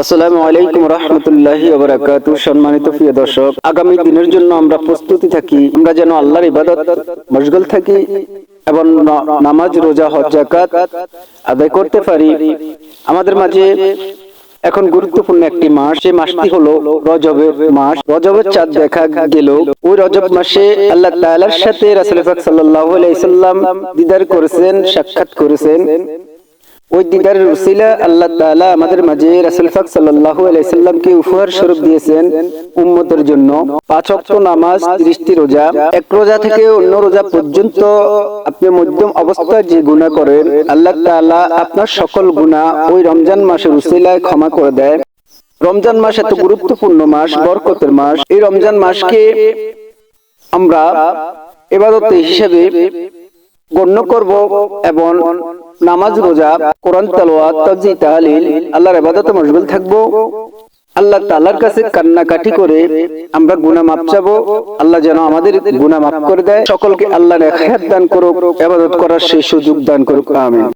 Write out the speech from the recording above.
আসসালামু আলাইকুম সম্মানিত প্রিয় দর্শক, আগামী দিনের জন্য আমরা প্রস্তুতি থাকি। আমরা যেন আল্লাহর ইবাদত, মশগুল থাকি এবং নামাজ, রোজা, হজ জাকাত আদায় করতে পারি। আমাদের মাঝে এখন গুরুত্বপূর্ণ একটি মাস। সেই মাসটি হলো রজবের মাস। রজবের চাঁদ দেখা গেল। ওই রজব মাসে আল্লাহ তাআলার সাথে রাসূল পাক সাল্লাল্লাহু আলাইহি সাল্লাম দিদার করেছেন, সাক্ষাৎ করেছেন। ওই দিদারের উসিলা আল্লাহ তাআলা আমাদের মাঝে রাসূল পাক সাল্লাল্লাহু আলাইহি সাল্লামকে উপহার স্বরূপ দিয়েছেন উম্মতের জন্য। পাঁচ ওয়াক্ত নামাজ 30টি রোজা, এক রোজা থেকে অন্য রোজা পর্যন্ত আপনি মধ্যম অবস্থায় যে গুনাহ করেন, আল্লাহ তাআলা আপনার সকল গুনাহ ওই রমজান মাসের উসিলায় ক্ষমা করে দেয়। রমজান মাস এত গুরুত্বপূর্ণ মাস, বরকতের মাস। এই রমজান মাসকে আমরা এবাদত হিসেবে গণ্য করব এবং নামাজ, রোজা, কোরআন আল্লাহর ইবাদতে মশগুল থাকব। আল্লাহ তাআলার কাছে কান্নাকাটি করে আমরা গুনা মাপ চাবো। আল্লাহ যেন আমাদের গুনাহ মাপ করে দেয়। সকলকে আল্লাহ নেখায়াত দান করুক, ইবাদত করার সেই সুযোগ দান করুক। আমিন।